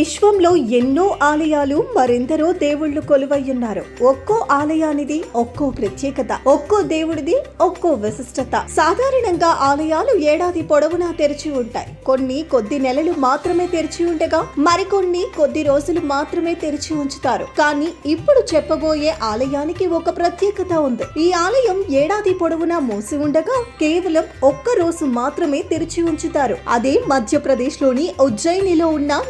విశ్వంలో ఎన్నో ఆలయాలు మరెందరో దేవుళ్ళు కొలువయ్యున్నారు. ఒక్కో ఆలయానిది ఒక్కో ప్రత్యేకత ఒక్కో దేవుడిది ఒక్కో విశిష్టత. సాధారణంగా ఆలయాలు ఏడాది పొడవునా తెరిచి ఉంటాయి. కొన్ని కొద్ది నెలలు మాత్రమే తెరిచి ఉండగా మరికొన్ని కొద్ది రోజులు మాత్రమే తెరిచి ఉంచుతారు. కానీ ఇప్పుడు చెప్పబోయే ఆలయానికి ఒక ప్రత్యేకత ఉంది. ఈ ఆలయం ఏడాది పొడవునా మూసి ఉండగా కేవలం ఒక్క రోజు మాత్రమే తెరిచి ఉంచుతారు. అదే మధ్యప్రదేశ్లోని ఉజ్జయినిలో ఉన్న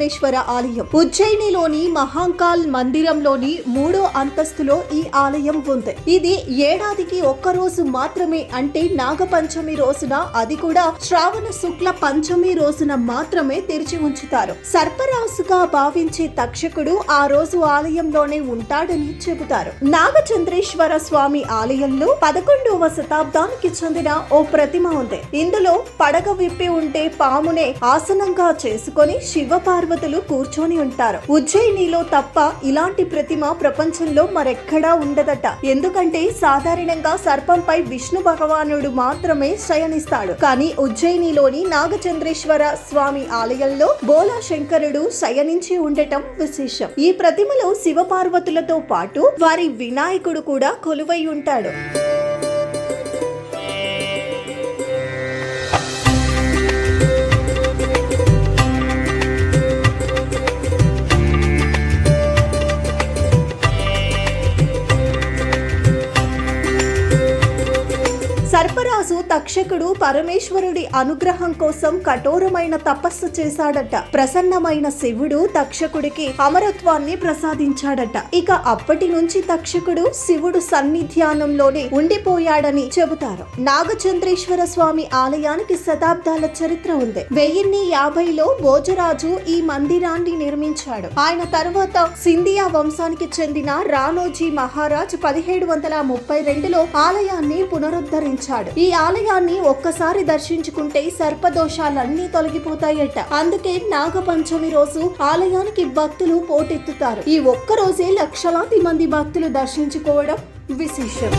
నాగచంద్రేశ్వర ఆలయం. ఉజ్జయినిలోని మహాంకాల్ మందిరంలోని మూడో అంతస్తులో ఈ ఆలయం ఉంది. ఇది ఏడాదికి ఒక్క రోజు మాత్రమే అంటే నాగపంచమి రోజున అది కూడా శ్రావణ శుక్ల పంచమి రోజున మాత్రమే తెరిచి ఉంచుతారు. సర్పరాసుగా భావించే తక్షకుడు ఆ రోజు ఆలయంలోనే ఉంటాడని చెబుతారు. నాగచంద్రేశ్వర స్వామి ఆలయంలో పదకొండవ శతాబ్దానికి చెందిన ఓ ప్రతిమ ఉంది. ఇందులో పడగ విప్పి ఉంటే పామునే ఆసనంగా చేసుకొని శివ దేవతలు కూర్చొని ఉంటారు. ఉజ్జయినిలో తప్ప ఇలాంటి ప్రతిమ ప్రపంచంలో మరెక్కడా ఉండదట. ఎందుకంటే సాధారణంగా సర్పంపై విష్ణు భగవానుడు మాత్రమే శయనిస్తాడు. కానీ ఉజ్జయినిలోని నాగచంద్రేశ్వర స్వామి ఆలయంలో బోలా శంకరుడు శయనించి ఉండటం విశేషం. ఈ ప్రతిమలో శివపార్వతులతో పాటు వారి వినాయకుడు కూడా కొలువై ఉంటాడు. సర్పరాజు తక్షకుడు పరమేశ్వరుడి అనుగ్రహం కోసం కఠోరమైన తపస్సు చేశాడట. ప్రసన్నమైన శివుడు తక్షకుడికి అమరత్వాన్ని ప్రసాదించాడట. ఇక అప్పటి నుంచి తక్షకుడు శివుడు సన్నిధ్యానంలోనే ఉండిపోయాడని చెబుతారు. నాగచంద్రేశ్వర స్వామి ఆలయానికి శతాబ్దాల చరిత్ర ఉంది. వెయ్యిన్ని యాభైలో భోజరాజు ఈ మందిరాన్ని నిర్మించాడు. ఆయన తర్వాత సింధియా వంశానికి చెందిన రాణోజీ మహారాజ్ పదిహేడు వందల ముప్పై రెండులో ఆలయాన్ని పునరుద్ధరించారు. పునరుద్ధరించాడు ఈ ఆలయాన్ని ఒక్కసారి దర్శించుకుంటే సర్పదోషాలన్నీ తొలగిపోతాయట. అందుకే నాగపంచమి రోజు ఆలయానికి భక్తులు పోటెత్తుతారు. ఈ ఒక్క రోజే లక్షలాది మంది భక్తులు దర్శించుకోవడం విశేషం.